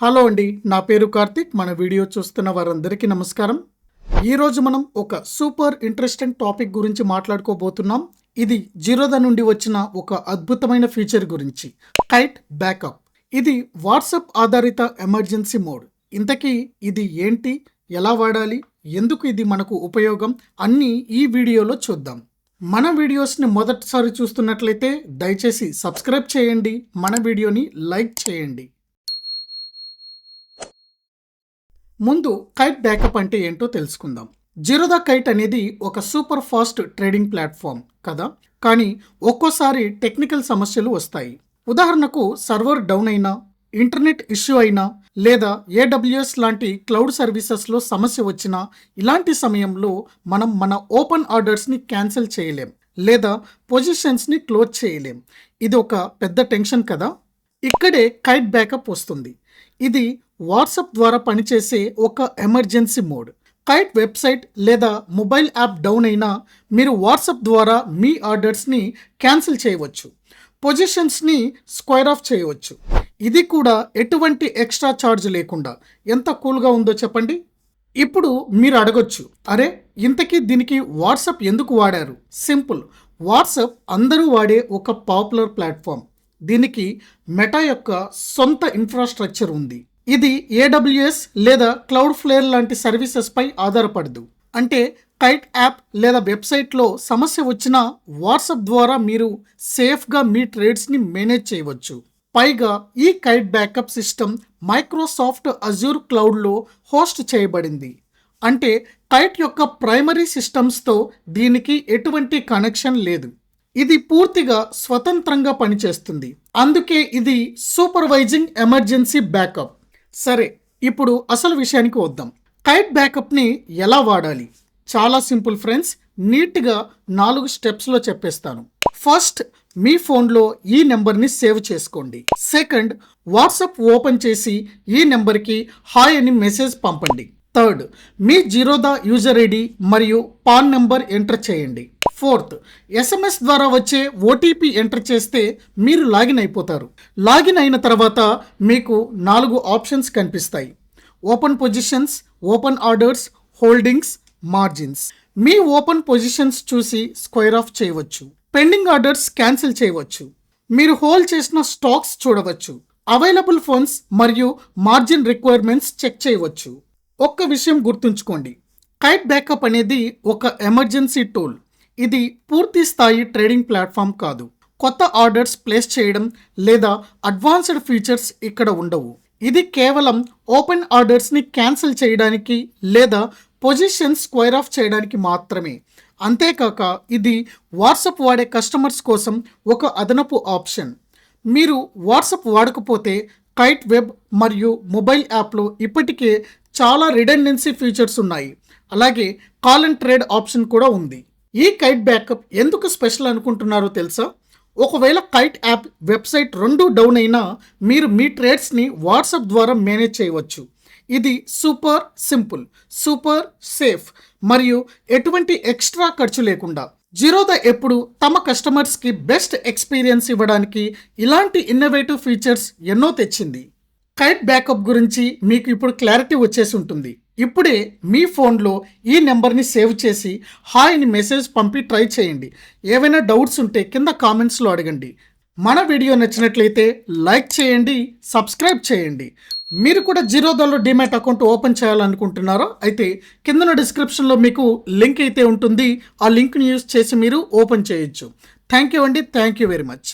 Hello అండి నా పేరు కార్తిక్. మన వీడియో చూస్తున్న వారందరికీ నమస్కారం. ఈరోజు మనం ఒక సూపర్ ఇంట్రెస్టింగ్ టాపిక్ గురించి మాట్లాడుకోబోతున్నాం. ఇది జీరోదా నుండి వచ్చిన ఒక అద్భుతమైన ఫీచర్ గురించి. కైట్ బ్యాకప్ ఇది వాట్సాప్ ఆధారిత ఎమర్జెన్సీ మోడ్. ఇంతకీ ఇది ఏంటి? ఎలా వాడాలి? ఎందుకు ఇది మనకు ఉపయోగం? అన్నీ ఈ వీడియోలో చూద్దాం. మన వీడియోస్ని మొదటిసారి చూస్తున్నట్లయితే దయచేసి సబ్స్క్రైబ్ చేయండి. మన వీడియోని లైక్ చేయండి. ముందు కైట్ బ్యాకప్ అంటే ఏంటో తెలుసుకుందాం. జీరోదా కైట్ అనేది ఒక సూపర్ ఫాస్ట్ ట్రేడింగ్ ప్లాట్ఫామ్ కదా? కానీ ఒక్కోసారి టెక్నికల్ సమస్యలు వస్తాయి. ఉదాహరణకు సర్వర్ డౌన్ అయినా ఇంటర్నెట్ ఇష్యూ అయినా లేదా ఏడబ్ల్యూఎస్ లాంటి క్లౌడ్ సర్వీసెస్లో సమస్య వచ్చినా ఇలాంటి సమయంలో మనం మన ఓపెన్ ఆర్డర్స్ని క్యాన్సిల్ చేయలేం లేదా పొజిషన్స్ని క్లోజ్ చేయలేం. ఇది ఒక పెద్ద టెన్షన్ కదా? ఇక్కడే కైట్ బ్యాకప్ వస్తుంది. ఇది వాట్సాప్ ద్వారా పనిచేసే ఒక ఎమర్జెన్సీ మోడ్. కైట్ వెబ్సైట్ లేదా మొబైల్ యాప్ డౌన్ అయినా మీరు వాట్సాప్ ద్వారా మీ ఆర్డర్స్ని క్యాన్సిల్ చేయవచ్చు. పొజిషన్స్ని స్క్వేర్ ఆఫ్ చేయవచ్చు. ఇది కూడా ఎటువంటి ఎక్స్ట్రా ఛార్జ్ లేకుండా. ఎంత కూల్గా ఉందో చెప్పండి? ఇప్పుడు మీరు అడగొచ్చు అరే ఇంతకీ దీనికి వాట్సాప్ ఎందుకు వాడారు? సింపుల్. వాట్సాప్ అందరూ వాడే ఒక పాపులర్ ప్లాట్ఫామ్. దీనికి మెటా యొక్క సొంత ఇన్ఫ్రాస్ట్రక్చర్ ఉంది. ఇది ఏడబ్ల్యూఎస్ లేదా క్లౌడ్ ఫ్లేర్ లాంటి సర్వీసెస్పై ఆధారపడదు. అంటే కైట్ యాప్ లేదా వెబ్సైట్లో సమస్య వచ్చినా వాట్సాప్ ద్వారా మీరు సేఫ్గా మీ ట్రేడ్స్ని మేనేజ్ చేయవచ్చు. పైగా ఈ Kite backup system Microsoft Azure క్లౌడ్లో host చేయబడింది. అంటే కైట్ యొక్క ప్రైమరీ సిస్టమ్స్తో దీనికి ఎటువంటి కనెక్షన్ లేదు. ఇది పూర్తిగా స్వతంత్రంగా పనిచేస్తుంది. అందుకే ఇది సూపర్వైజింగ్ ఎమర్జెన్సీ బ్యాకప్ సరే ఇప్పుడు అసలు విషయానికి వద్దాం. కైట్ బ్యాకప్ని ఎలా వాడాలి? చాలా సింపుల్ ఫ్రెండ్స్ నీట్గా నాలుగు స్టెప్స్లో చెప్పేస్తాను. ఫస్ట్ మీ ఫోన్లో ఈ నెంబర్ని సేవ్ చేసుకోండి. సెకండ్ వాట్సాప్ ఓపెన్ చేసి ఈ నెంబర్కి హాయ్ అని మెసేజ్ పంపండి. థర్డ్ మీ జీరోదా యూజర్ ఐడి మరియు పాన్ నెంబర్ ఎంటర్ చేయండి. ఫోర్త్ ఎస్ఎంఎస్ ద్వారా వచ్చే ఓటీపీ ఎంటర్ చేస్తే మీరు లాగిన్ అయిపోతారు. లాగిన్ అయిన తర్వాత మీకు నాలుగు ఆప్షన్స్ కనిపిస్తాయి. Open positions open orders holdings margins. మీ ఓపెన్ పొజిషన్స్ చూసి స్క్వేర్ ఆఫ్ చేయవచ్చు. పెండింగ్ ఆర్డర్స్ క్యాన్సిల్ చేయవచ్చు. మీరు హోల్డ్ చేసిన స్టాక్స్ చూడవచ్చు. అవైలబుల్ ఫండ్స్ మరియు మార్జిన్ రిక్వైర్మెంట్స్ చెక్ చేయవచ్చు. ఒక్క విషయం గుర్తుంచుకోండి. కైట్ బ్యాకప్ అనేది ఒక ఎమర్జెన్సీ టూల్. ఇది పూర్తి స్థాయి ట్రేడింగ్ ప్లాట్ఫామ్ కాదు. కొత్త ఆర్డర్స్ ప్లేస్ చేయడం లేదా అడ్వాన్స్డ్ ఫీచర్స్ ఇక్కడ ఉండవు. ఇది కేవలం ఓపెన్ ఆర్డర్స్ని క్యాన్సిల్ చేయడానికి లేదా పొజిషన్ స్క్వేర్ ఆఫ్ చేయడానికి మాత్రమే. అంతేకాక ఇది వాట్సప్ వాడే కస్టమర్స్ కోసం ఒక అదనపు ఆప్షన్. మీరు వాట్సప్ వాడకపోతే కైట్ వెబ్ మరియు మొబైల్ యాప్లో ఇప్పటికే చాలా రిడెండెన్సీ ఫీచర్స్ ఉన్నాయి. అలాగే కాల్ అండ్ ట్రేడ్ ఆప్షన్ కూడా ఉంది. ఈ కైట్ బ్యాకప్ ఎందుకు స్పెషల్ అనుకుంటున్నారో తెలుసా? ఒకవేళ కైట్ యాప్ వెబ్సైట్ రెండు డౌన్ అయినా మీరు మీ ట్రేడ్స్ని వాట్సాప్ ద్వారా మేనేజ్ చేయవచ్చు. ఇది సూపర్ సింపుల్ సూపర్ సేఫ్ మరియు ఎటువంటి ఎక్స్ట్రా ఖర్చు లేకుండా. జీరోదా ఎప్పుడు తమ కస్టమర్స్కి బెస్ట్ ఎక్స్పీరియన్స్ ఇవ్వడానికి ఇలాంటి ఇన్నోవేటివ్ ఫీచర్స్ ఎన్నో తెచ్చింది. కైట్ బ్యాకప్ గురించి మీకు ఇప్పుడు క్లారిటీ వచ్చేసి ఉంటుంది. ఇప్పుడే మీ ఫోన్లో ఈ నెంబర్ని సేవ్ చేసి హాయ్ అని మెసేజ్ పంపి ట్రై చేయండి. ఏవైనా డౌట్స్ ఉంటే కింద కామెంట్స్లో అడగండి. మన వీడియో నచ్చినట్లయితే లైక్ చేయండి సబ్స్క్రైబ్ చేయండి. మీరు కూడా జీరోదాలో డిమాట్ అకౌంట్ ఓపెన్ చేయాలనుకుంటున్నారో అయితే కిందన డిస్క్రిప్షన్లో మీకు లింక్ అయితే ఉంటుంది. ఆ లింక్ని యూస్ చేసి మీరు ఓపెన్ చేయొచ్చు. థ్యాంక్ యూ అండి. Thank you very much.